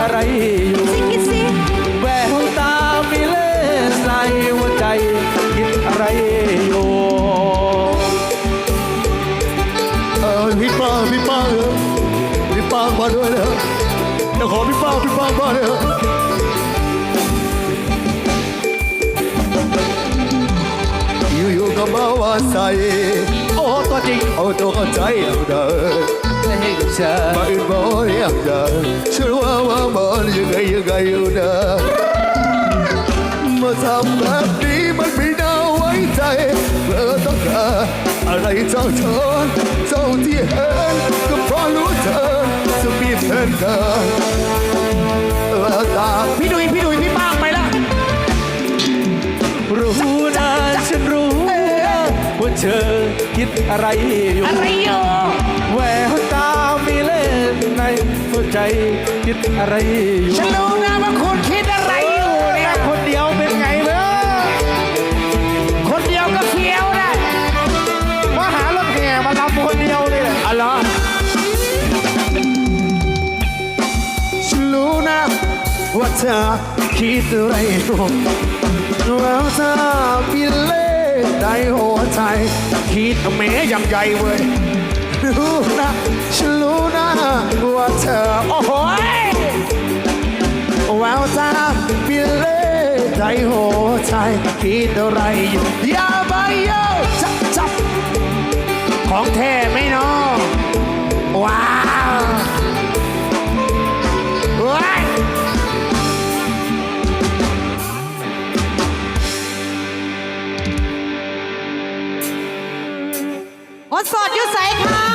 อะไรอยู่สิคิดสิแววตามีเล่ห์ในหัวใจคิดอะไรอยู่เออพี่ป้าพี่ป้าเออพี่ป้ามาด้วยนะเดี๋ยวขอพี่ป้าพี่ป้ามาเลยอยู่ๆก็มาว่าใส่โอ้ตัวจริงเอาตัวเข้าใจเอาเด้อ ให้เธอมาอื่นบ่เรียกเด้อฉันว่าว่ามันยังไงยังไงอยู่เด้อมาทำแบบนี้มันไม่น่าไว้ใจเธอต้องการอะไรเจ้าเธอเจ้าที่เห็นก็เพราะรู้เธอจะมีเพื่อนเธอเออตาพี่ดุยพี่ดุยพี่ป้างไปแล้วรู้นะฉันรู้ว่าเธอคิดอะไรอยู่อะไรอยู่ ใจคิดอะไรอยู่ฉันรู้นะว่าคุณคิดอะไรอยู่เนี่ยคนเดียวเป็นไงเนอะคนเดียวก็เฟี้ยวนะมาหารถแห่มาทำคนเดียวเลยแหละอ๋อเหรอฉันรู้นะว่าเธอคิดอะไรอยู่ว่าเธอมีเล่ห์ในหัวใจคิดแม้ยังใหญ่เว้ย รู้นะฉันรู้นะว่าเธอโอ้โหยแววตาพิเลใจโหใจคิดอะไรอยู่อย่าไปโยจับจับของแท้ไหมน้องว้าวว้ายคนสดอยู่ใสค่ะ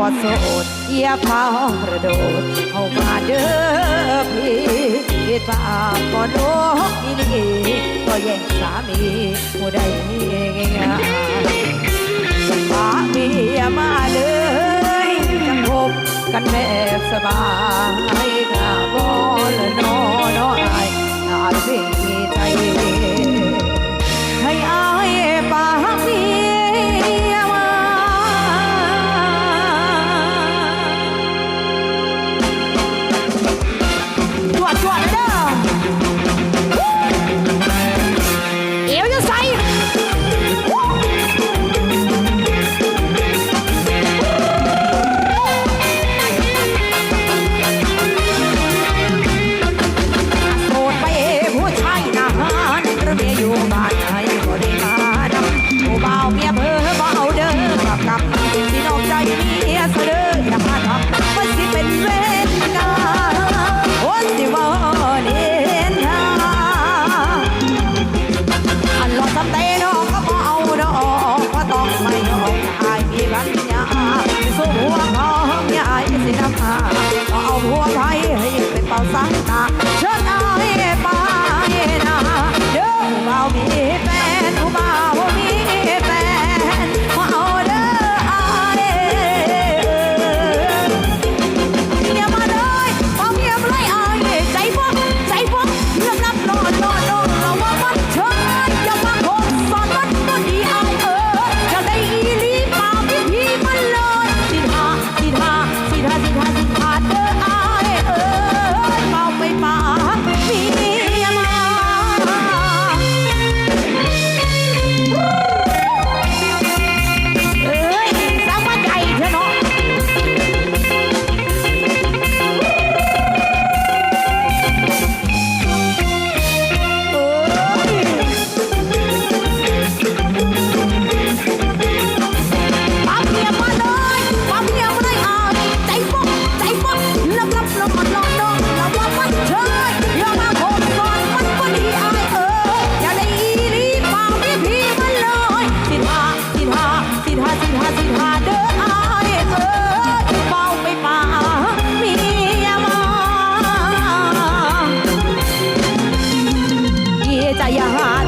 บ่โสดเอีย่าพากระโดดเข้ามาเด้อพี่คิดว่าบ่โดนอีนี่ก็แย่งสามีผู้ใดง่ายๆมามีมาเลยจังพบกันแบบสบายถ้าบอละนอน้อยอาจเป็นใจ จ ah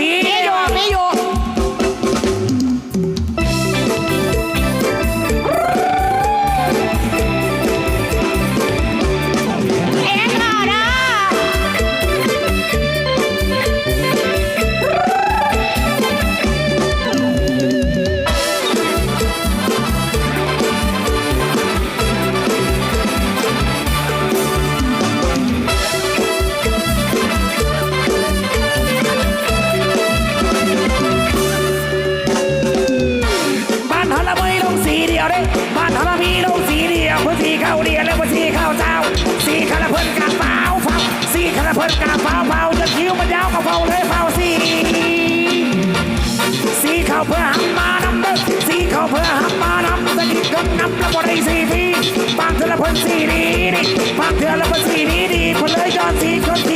see. กระบวนไอซีทีฟังเธอละพันสีดีดีบางเธอละพันสีดีดีพลเลยยอดสีคน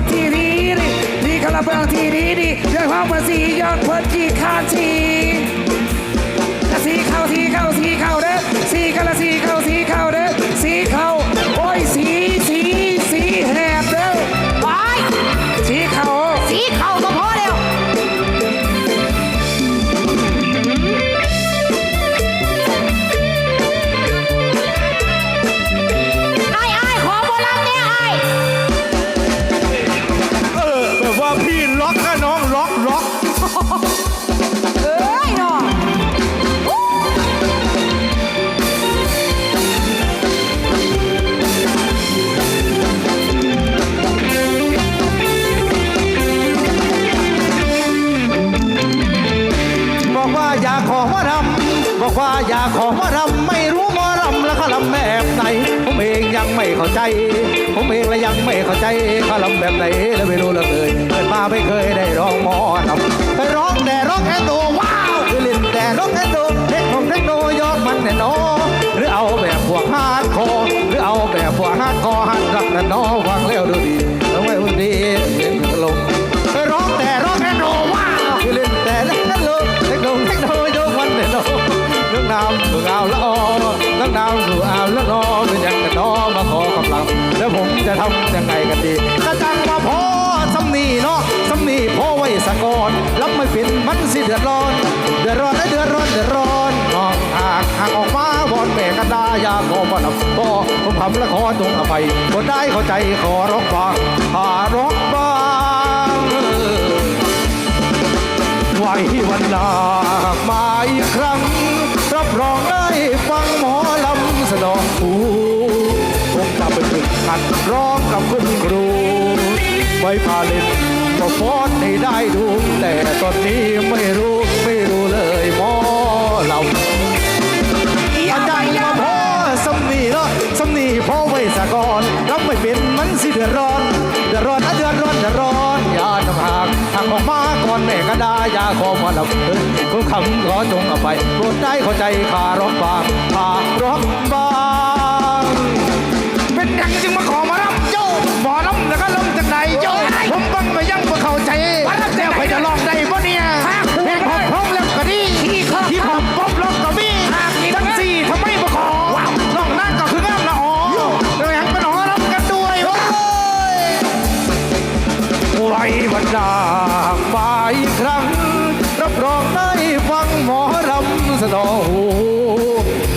างที่ดีดีดีกละเพื่องที่ดีดีเรื่องห้องภาษียอดเพิ่นที่ข้างทีสีเข้าสีเข้าสีเข้าเด้อสีกระสีเข้าสีเข้า มาดับก็ผมทำและขอจงอภัยคนได้เข้าใจขอร้องฟังขอร้องบ้างไว้วันหน้ามาอีกครั้ง รับรองได้ฟังหมอลำสนองหูผมจะไปฝึกหัดร้องกับคุณครูไว้พาเล่นก็ฟ้อนให้ได้ดู แต่ตอนนี้ไม่รู้ไม่รู้เลยหมอลำากทางออกมาก่อนแม่ก็ได้อย่าขอมาลับเอ้ยผมคำขอจงเอาไปโปรดได้เข้าใจขาร้องบางขาร้องบางเป็นหยังจึงมาขอมารับโยหมอลำแล้วก็ลำจากไหนโยผมบังมายังบ่เข้าใจแล้วไปจะลองได้บ่เนี่ยเพลงของพงแล้วก็ดีที่ผมป๊อปล็อกก็มีจังสี่ทำไมบ่ขอลองนั่งก็คืองามละอ๋อเลยหันเป็นหอลำกันด้วยโอ้ยไว้วันหน้ามา อีกครั้ง รับรองได้ฟังหมอรำสนอหู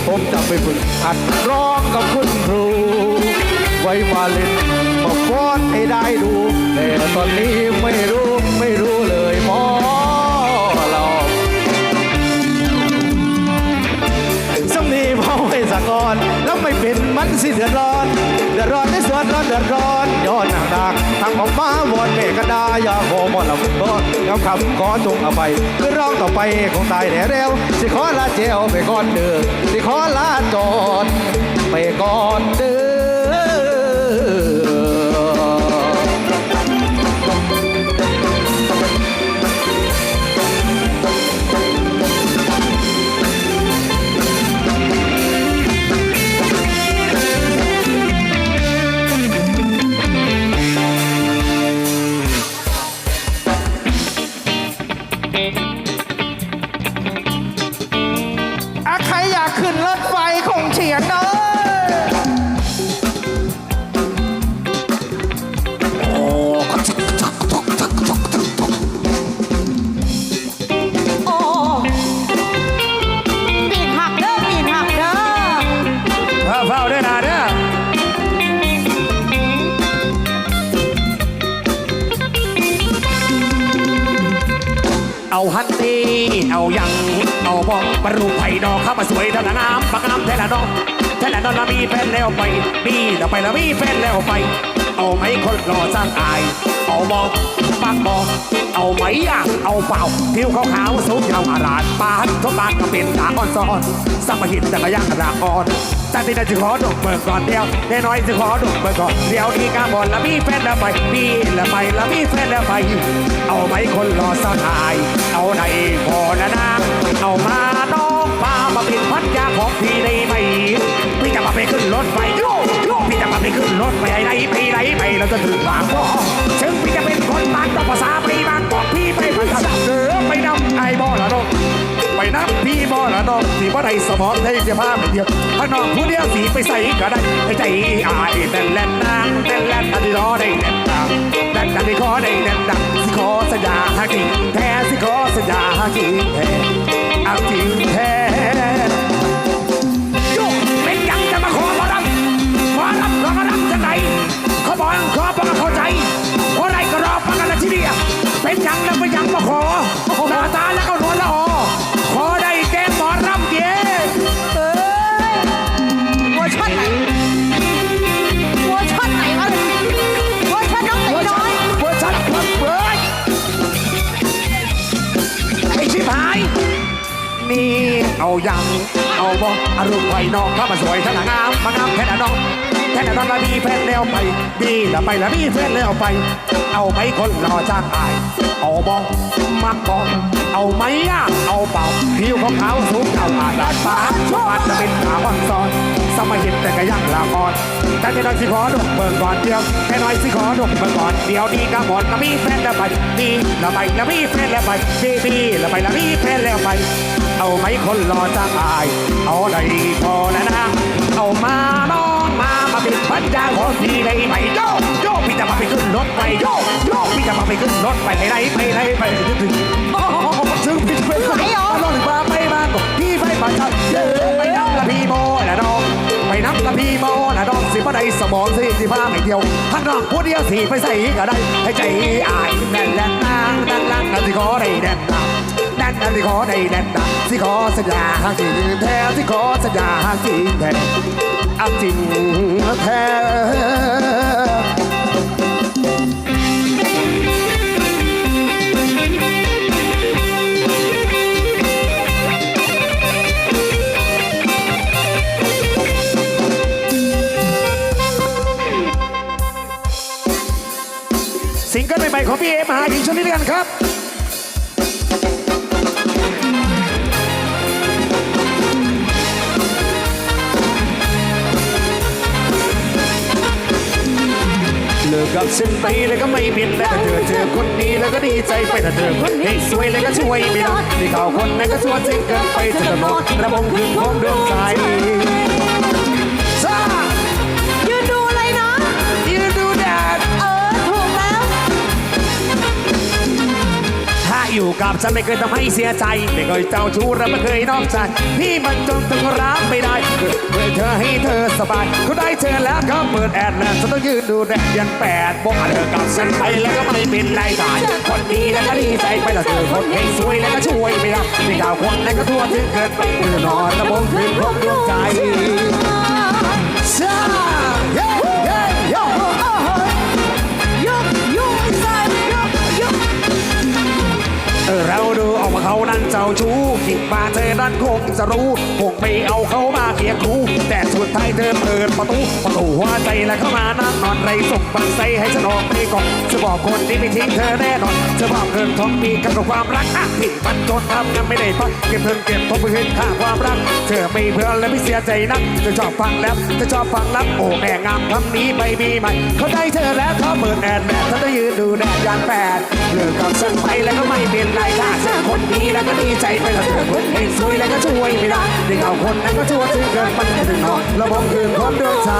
ผมจะไปฝึกหัดร้องกับคุณครู ไว้มาเล่นมาฟ้อนให้ได้ดู แต่ตอนนี้ไม่รู้ไม่รู้เลยหมอเราสำนีพอไว้สะกอนแล้วไม่เป็นมันสิเดือดร้อน ดือดร้อนในสวนร้อนเดือดร้อนย้อนหนักดักทางออกมาวอนแม่กระดาอย่าโหมอนลำก็ย้ำคำขอจงอภัยคือร้องต่อไปคงตายแน่เร็ว สิขอลาเจวไปก่อนเด้อสิขอลาจอดไปก่อนเด้อ เอายังเอาบอกบรรลุไผ่ดอกเข้ามาสวยท่าลน้ำปากน้ำเท่าละน้องเท่าละน้องละมีแฟนแล้วไปมีแล้วไปแล้วมีแฟนแล้วไป เอาไหมคนรอสร้างอาย เอาบอกปากบอกเอาไหมอะเอาเปล่าผิวขาวขาวสูงยาวอาราดปานทุกบานก็เป็นตาอ่อนซ้อนสัมมหินแต่ก็ยังราอ่อน ตาตินจะขอดอกเบิกก่อนเดียวแน่น้อยจะขอดอกเบิกก่อนเดียวนี้กาบอลละพี่แฟนละไปพี่ละไปละพี่แฟนละไปเอาไหมคนรอสหาย เอาไหนพอนะนางเอามาต้องปามาเป็นพัดยาของพี่ได้ไหมพี่จะมาไปขึ้นรถไฟโยโยพี่จะมาไปขึ้นรถไปไหนไปไหนไปเราจะถึงบางกอกถึงพี่จะเป็นคนบางกอกภาษาปรีบางกอกพี่ไปพันธะเสือไปดำไอ้บอละน้อ ยนับพี่บอละน้องสีบ่ได้สมองได้จะพาไปเดียวถ้าน้องผู้เดียวสีไปใส่ก็ได้ใจอายแต่แล่นนางแต่แล่นอันที่รอได้แล่นดังแล่นดังที่ขอได้แล่นดังสิขอสัญญาหากิงแท้สิขอสัญญาหากิงแท้เอาจริงแท้ เอายัง เอาบ่อารมณ์ไฟนอกเข้ามาสวยทั้งงามมางามแค่นั้นน้องแค่ไหนั้นละมีแฟนแล้วไปดีละไปละมีแฟนแล้วไป เอาไหมคนรอจ้างอาย เอาบองมักบองเอาไหมอะเอาเป่าผิวของเขาวสูงเอาอาดาดฟ้าชมันจะเป็นขาวันซ้อนสมัยเห็นแต่ก็ยังลาอ่อนแต่แค่น้อยสิขอดกเบิ่งก่อนเดียวแค่น้อยสิขอดกเบิ่งก่อนเดียวดีก็หมดละมีแฟนแล้วไปดีละไปละมีแฟนแล้วไปดีดีละไปละมีแฟนแล้วไป เอาไหมคนรอจ้างอาย เอาได้พอแล้วนะ เอามาน้องมามาเป็นพันจ้างขอทีได้ไหมโยกโยกพี่จะมาไปขึ้นรถไปโยกโยกพี่จะมาไปขึ้นรถไปไหนไหนไปไหนไปถึงถึงโอ้โหซึ่งพี่จะไปไหนอ๋อรถมาไปมาบอกพี่ไปมาจัดเย้ไปนับละพี่โมละน้องไปนับละพี่โมละน้องสิบ่ได้สมองสิสิพาไม่เดียวข้างนอกผู้เดียวสิไปใส่ก็ได้ให้ใจอายแน่นแน่นนางนั่งนั่งนั่นสิขอได้แน่น นั่นนั่นที่ขอได้แน่นนะที่ขอสัญญาหาจริงแท้ที่ขอสัญญาหาจริงแท้เอาจริงแท้สิงเกิลใหม่ๆของพี่เอมหาหญิงชนิดกันครับ กับฉันไปแล้วก็ไม่ผิดแล้วถ้าเธอเจอคนนี้แล้วก็ดีใจไปถ้าเธอคนนี้สวยแล้วก็ช่วยไม่ได้ที่เขาคนนั้นก็ชวนสิ่งกันไปจะกระโดระบงคืนของดวงใจ อยู่กับฉันไม่เคยทำให้เสียใจ ไม่เคยเจ้าชู้และไม่เคยนอกใจพี่มันจนต้องรับไม่ได้เพื่อเธอให้เธอสบายเขาได้เธอแล้วก็เปิดแอดแล้วฉันต้องยืนดูแดดยันแปดโมงเธอกับฉันไปแล้วก็ไม่เป็นไรได้คนดีแล้วก็ดีใจไปแล้วเธอคนให้สวยแล้วก็ช่วยไม่ได้ไม่ดาวคนแล้วก็ทั่วถึงเกินไปเธอนอนระบงคืนของดวงใจ นั้นเจ้าชู้คิดมาเธอนั้นคงจะรู้คงไม่เอาเขามาเคียงคู่แต่สุดท้ายเธอเปิดประตูประตูหัวใจแล้วเข้ามานั่งนอนไรส่งบังไซให้ฉันออกไปก่อนจะบอกคนที่ไม่ทิ้งเธอแน่นอนจะบอกเกินท้องมีกันกับความรักอะที่มันจนทำกันไม่ได้พักเก็บเพิ่งเก็บทบเพื่อนค่าความรัก เธอไม่เพื่อนและไม่เสียใจนักจะชอบฟังแล้วจะชอบฟังรับโอ้แม่งามคำนี้ไม่มีใหม่เขาได้เธอแล้วเขาเปิดแอดแม่เขาจะยืนดูแดดยานแปด เลิกกับฉันไปแล้วก็ไม่เป็นไรถ้าเจอคนนี้แล้วก็ดีใจไปแล้วเจอคนเองสวยแล้วก็ช่วยไม่ได้เด็กเอาคนนั้นก็ชั่วถึงเกินมันาะถึงนอนระบบคืนคนดวงใจ